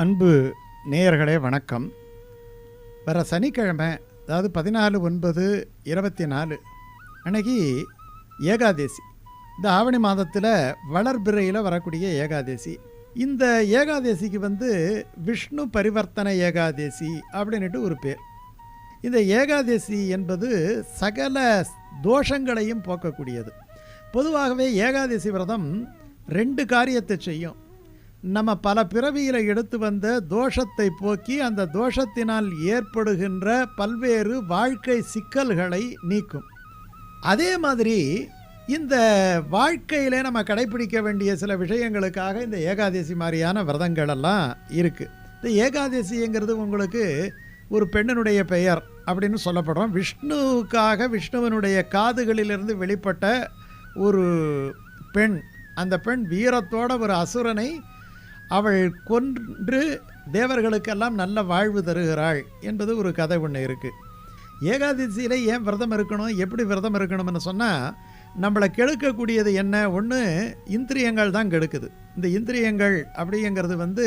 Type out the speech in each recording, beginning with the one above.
அன்பு நேயர்களே வணக்கம். வர சனிக்கிழமை அதாவது பதினாலு ஒன்பது இருபத்தி நாலு அன்னைக்கு ஏகாதேசி. இந்த ஆவணி மாதத்தில் வளர்பிறையில் வரக்கூடிய ஏகாதேசி. இந்த ஏகாதேசிக்கு வந்து விஷ்ணு பரிவர்த்தன ஏகாதேசி அப்படின்ட்டு ஒரு பேர். இந்த ஏகாதேசி என்பது சகல தோஷங்களையும் போக்கக்கூடியது. பொதுவாகவே ஏகாதசி விரதம் ரெண்டு காரியத்தை செய்யும். நம்ம பல பிறவியில் எடுத்து வந்த தோஷத்தை போக்கி அந்த தோஷத்தினால் ஏற்படுகின்ற பல்வேறு வாழ்க்கை சிக்கல்களை நீக்கும். அதே மாதிரி இந்த வாழ்க்கையிலே நம்ம கடைபிடிக்க வேண்டிய சில விஷயங்களுக்காக இந்த ஏகாதசி மாதிரியான விரதங்கள் எல்லாம் இருக்குது இந்த ஏகாதசிங்கிறது உங்களுக்கு ஒரு பெண்ணினுடைய பெயர் அப்படின்னு சொல்லப்படுறோம். விஷ்ணுவுக்காக விஷ்ணுவனுடைய காதுகளிலிருந்து வெளிப்பட்ட ஒரு பெண். அந்த பெண் வீரத்தோட ஒரு அசுரனை அவள் கொன்று தேவர்களுக்கெல்லாம் நல்ல வாழ்வு தருகிறாள் என்பது ஒரு கதை ஒன்று இருக்குது ஏகாதசியில் ஏன் விரதம் இருக்கணும்? எப்படி விரதம் இருக்கணும்னு சொன்னால் நம்மளை கெடுக்கக்கூடியது என்ன? ஒன்று இந்திரியங்கள் தான் கெடுக்குது. இந்த இந்திரியங்கள் அப்படிங்கிறது வந்து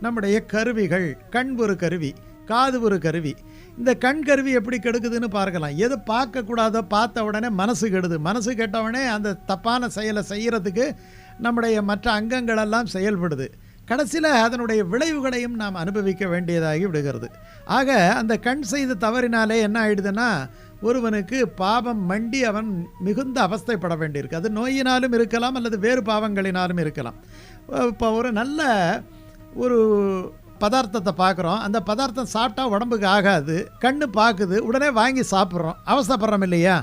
நம்முடைய கருவிகள். கண் ஒரு கருவி காது ஒரு கருவி. இந்த கண் கருவி எப்படி கெடுக்குதுன்னு பார்க்கலாம். எது பார்க்கக்கூடாதோ பார்த்த உடனே மனசு கெடுது. மனசு கெட்டவுடனே அந்த தப்பான செயலை செய்கிறதுக்கு நம்முடைய மற்ற அங்கங்களெல்லாம் செயல்படுது. கடைசியில் அதனுடைய விளைவுகளையும் நாம் அனுபவிக்க வேண்டியதாகி விடுகிறது. ஆக அந்த கண் செய்த தவறினாலே என்ன ஆயிடுதுன்னா ஒருவனுக்கு பாவம் மண்டி அவன் மிகுந்த அவஸ்தைப்பட வேண்டியிருக்கு. அது நோயினாலும் இருக்கலாம் அல்லது வேறு பாவங்களினாலும் இருக்கலாம். இப்போ ஒரு நல்ல ஒரு பதார்த்தத்தை பார்க்குறோம். அந்த பதார்த்தம் சாப்பிட்டா உடம்புக்கு ஆகாது கண்ணு பார்க்குது உடனே வாங்கி சாப்பிட்றோம். அவஸ்தைப்படுறோம் இல்லையா?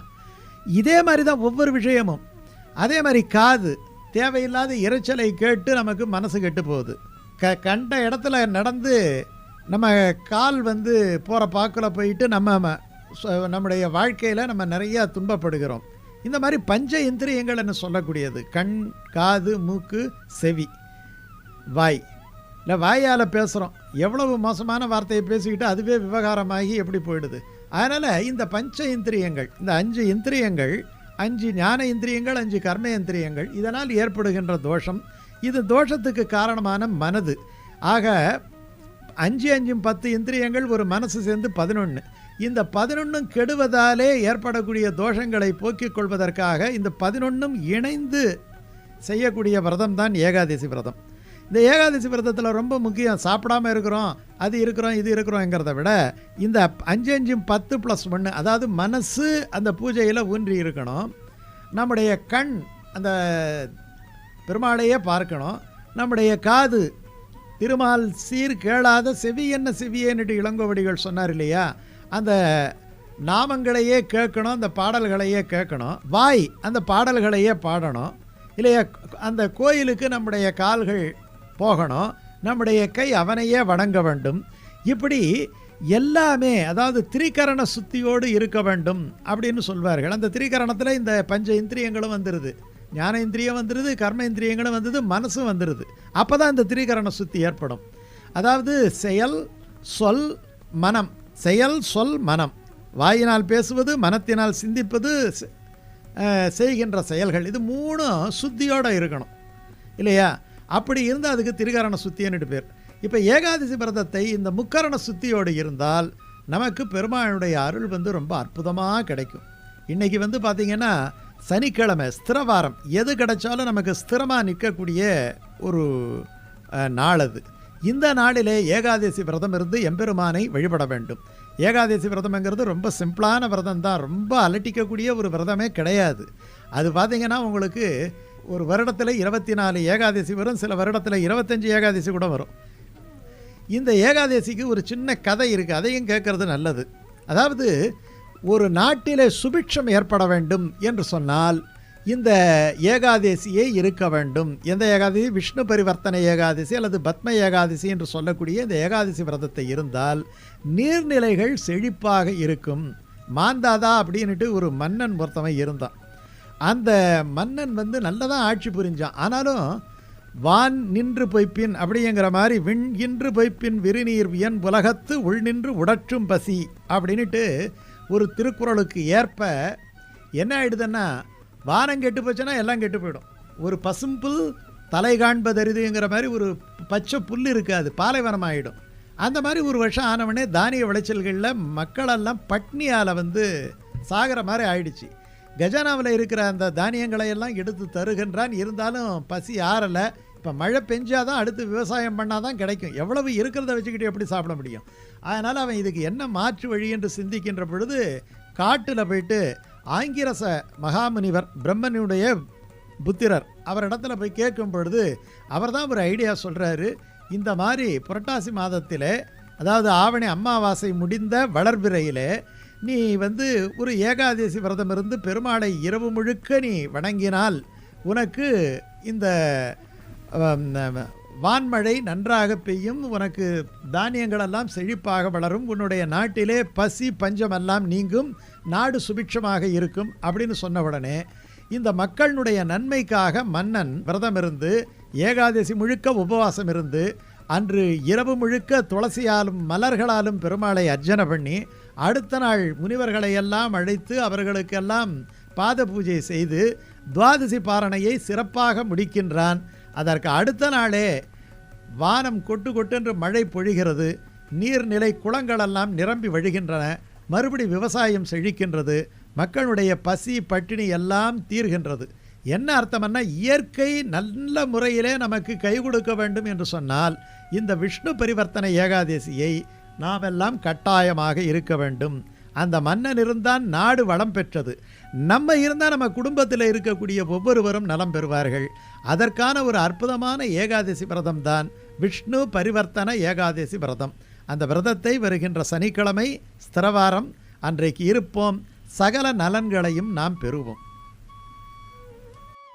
இதே மாதிரி தான் ஒவ்வொரு விஷயமும். அதே மாதிரி காது. தேவையில்லாத இறைச்சலை கேட்டு நமக்கு மனசு கெட்டு போகுது. க கண்ட இடத்துல நடந்து நம்ம கால் வந்து போகிற பாக்கில் போயிட்டு நம்ம ச- நம்முடைய வாழ்க்கையில் நம்ம நிறையா துன்பப்படுகிறோம். இந்த மாதிரி பஞ்ச இந்திரியங்கள்னு சொல்லக்கூடியது. கண் காது மூக்கு செவி வாய். இல்லை வாயால் பேசுகிறோம் எவ்வளவு மோசமான வார்த்தையை பேசிக்கிட்டு அதுவே விவகாரமாகி எப்படி போயிடுது? அதனால் இந்த பஞ்ச இந்திரியங்கள் இந்த அஞ்சு இந்திரியங்கள் அஞ்சு ஞான இந்திரியங்கள் அஞ்சு கர்மேந்திரியங்கள் இதனால் ஏற்படுகின்ற தோஷம். இது தோஷத்துக்கு காரணமான மனது. ஆக அஞ்சு அஞ்சும் பத்து இந்திரியங்கள் ஒரு மனசு சேர்ந்து பதினொன்று இந்த பதினொன்றும் கெடுவதாலே ஏற்படக்கூடிய தோஷங்களை போக்கிக் கொள்வதற்காக இந்த பதினொன்றும் இணைந்து செய்யக்கூடிய விரதம் தான் ஏகாதசி விரதம். இந்த ஏகாதசி விரதத்தில் ரொம்ப முக்கியம். சாப்பிடாம இருக்கிறோம் அது இருக்கிறோம் இது இருக்கிறோங்கிறத விட இந்த அஞ்சு அஞ்சும் பத்து ப்ளஸ் ஒன்று அதாவது மனசு அந்த பூஜையில் ஊன்றி இருக்கணும். நம்முடைய கண் அந்த பெருமாளையே பார்க்கணும். நம்முடைய காது திருமால் சீர் கேளாத செவி என்ன செவியேன்னுட்டு இளங்கோவடிகள் சொன்னார் இல்லையா? அந்த நாமங்களையே கேட்கணும் அந்த பாடல்களையே கேட்கணும். வாய் அந்த பாடல்களையே பாடணும். இல்லையா? அந்த கோயிலுக்கு நம்முடைய கால்கள் போகணும். நம்முடைய கை அவனையே வணங்க வேண்டும். இப்படி எல்லாமே அதாவது திரிகரண சுத்தியோடு இருக்க வேண்டும் அப்படின்னு சொல்வார்கள். அந்த திரிகரணத்தில் இந்த பஞ்ச இந்திரியங்களும் வந்துடுது ஞான இந்திரியம் வந்துடுது கர்ம இந்திரியங்களும் வந்தது மனசும் வந்துடுது அப்போ தான் இந்த திரிகரண சுத்தி ஏற்படும். அதாவது செயல் சொல் மனம். செயல் சொல் மனம். வாயினால் பேசுவது மனத்தினால் சிந்திப்பது செய்கின்ற செயல்கள். இது மூணும் சுத்தியோடு இருக்கணும். இல்லையா? அப்படி இருந்தால் அதுக்கு திரிகரண சுத்தின்னு பேர். இப்போ ஏகாதசி விரதத்தை இந்த முக்கரண சுத்தியோடு இருந்தால் நமக்கு பெருமாளுடைய அருள் வந்து ரொம்ப அற்புதமாக கிடைக்கும். இன்றைக்கி வந்து பார்த்திங்கன்னா சனிக்கிழமை ஸ்திரவாரம். எது கிடைச்சாலும் நமக்கு ஸ்திரமாக நிற்கக்கூடிய ஒரு நாள் அது. இந்த நாளிலே ஏகாதசி விரதம் இருந்து எம்பெருமானை வழிபட வேண்டும். ஏகாதசி விரதம்ங்கிறது ரொம்ப சிம்பிளான விரதம் தான் ரொம்ப அலட்டிக்கக்கூடிய ஒரு விரதமே கிடையாது. அது பார்த்திங்கன்னா உங்களுக்கு ஒரு வருடத்தில் இருபத்தி நாலு ஏகாதசி வரும் சில வருடத்தில் இருபத்தஞ்சி ஏகாதசி கூட வரும். இந்த ஏகாதசிக்கு ஒரு சின்ன கதை இருக்குது அதையும் கேட்குறது நல்லது. அதாவது ஒரு நாட்டிலே சுபிட்சம் ஏற்பட வேண்டும் என்று சொன்னால் இந்த ஏகாதசியே இருக்க வேண்டும். எந்த ஏகாதசி? விஷ்ணு பரிவர்த்தனை ஏகாதசி அல்லது பத்ம ஏகாதசி என்று சொல்லக்கூடிய இந்த ஏகாதசி விரதத்தை இருந்தால் நீர்நிலைகள் செழிப்பாக இருக்கும். மாந்தாதா அப்படின்னுட்டு ஒரு மன்னன் ஒருத்தவன் இருந்தான். அந்த மன்னன் வந்து நல்லதாக ஆட்சி புரிஞ்சான். ஆனாலும் வான் நின்று பொய்ப்பின் அப்படிங்கிற மாதிரி விண் இன்று பொய்ப்பின் விரிநீர் வியன் உலகத்து உள் நின்று உடற்றும் பசி அப்படின்னுட்டு ஒரு திருக்குறளுக்கு ஏற்ப என்ன ஆயிடுதுன்னா வானம் கெட்டு போச்சுன்னா எல்லாம் கெட்டு போயிடும். ஒரு பசும்புல் தலை காண்பதறிதுங்கிற மாதிரி ஒரு பச்சை புல் இருக்காது பாலைவனம் ஆகிடும் அந்த மாதிரி ஒரு வருஷம் ஆனவொடனே தானிய விளைச்சல்களில் மக்களெல்லாம் பட்னியால் வந்து சாகிற மாதிரி ஆயிடுச்சு. கஜானாவில் இருக்கிற அந்த தானியங்களை எல்லாம் எடுத்து தருகின்றான். இருந்தாலும் பசி ஆறலை. இப்போ மழை பெஞ்சாதான் அடுத்து விவசாயம் பண்ணால் தான் கிடைக்கும். எவ்வளவு இருக்கிறத வச்சுக்கிட்டு எப்படி சாப்பிட முடியும்? அதனால் அவன் இதுக்கு என்ன மாற்று வழி என்று சிந்திக்கின்ற பொழுது காட்டில் போயிட்டு ஆங்கிரச மகாமுனிவர் பிரம்மனுடைய புத்திரர் அவரிடத்துல போய் கேட்கும் பொழுது அவர் தான் ஒரு ஐடியா சொல்கிறாரு இந்த மாதிரி புரட்டாசி மாதத்தில் அதாவது ஆவணி அமாவாசை முடிந்த வளர்பிறையிலே நீ வந்து ஒரு ஏகாதசி விரதம் இருந்து பெருமாளை இரவு முழுக்க நீ வணங்கினால் உனக்கு இந்த வான்மழை நன்றாக பெய்யும் உனக்கு தானியங்களெல்லாம் செழிப்பாக வளரும் உன்னுடைய நாட்டிலே பசி பஞ்சமெல்லாம் நீங்கும் நாடு சுபிட்சமாக இருக்கும் அப்படின்னு சொன்ன உடனே இந்த மக்களுடைய நன்மைக்காக மன்னன் விரதம் இருந்து ஏகாதசி முழுக்க உபவாசம் இருந்து அன்று இரவு முழுக்க துளசியாலும் மலர்களாலும் பெருமாளை அர்ச்சனை பண்ணி அடுத்த நாள் முனிவர்களை எல்லாம் அழைத்து அவர்களுக்கெல்லாம் பாத பூஜை செய்து துவாதசி பாரணையை சிறப்பாக முடிக்கின்றான். அதற்கு அடுத்த நாளே வானம் கொட்டு கொட்டென்று மழை பொழிகிறது. நீர்நிலை குளங்களெல்லாம் நிரம்பி வழிகின்றன. மறுபடி விவசாயம் செழிக்கின்றது. மக்களுடைய பசி பட்டினி எல்லாம் தீர்கின்றது. என்ன அர்த்தம்னா இயற்கை நல்ல முறையிலே நமக்கு கை கொடுக்க வேண்டும் என்று சொன்னால் இந்த விஷ்ணு பரிவர்த்தனை ஏகாதசியை நாமெல்லாம் கட்டாயமாக இருக்க வேண்டும். அந்த மன்னன் இருந்தால் நாடு வளம் பெற்றது. நம்ம இருந்தால் நம்ம குடும்பத்தில் இருக்கக்கூடிய ஒவ்வொருவரும் நலம் பெறுவார்கள். அதற்கான ஒரு அற்புதமான ஏகாதசி விரதம் தான் விஷ்ணு பரிவர்த்தன ஏகாதசி விரதம். அந்த விரதத்தை வருகின்ற சனிக்கிழமை ஸ்திரவாரம் அன்றைக்கு இருப்போம். சகல நலன்களையும் நாம் பெறுவோம்.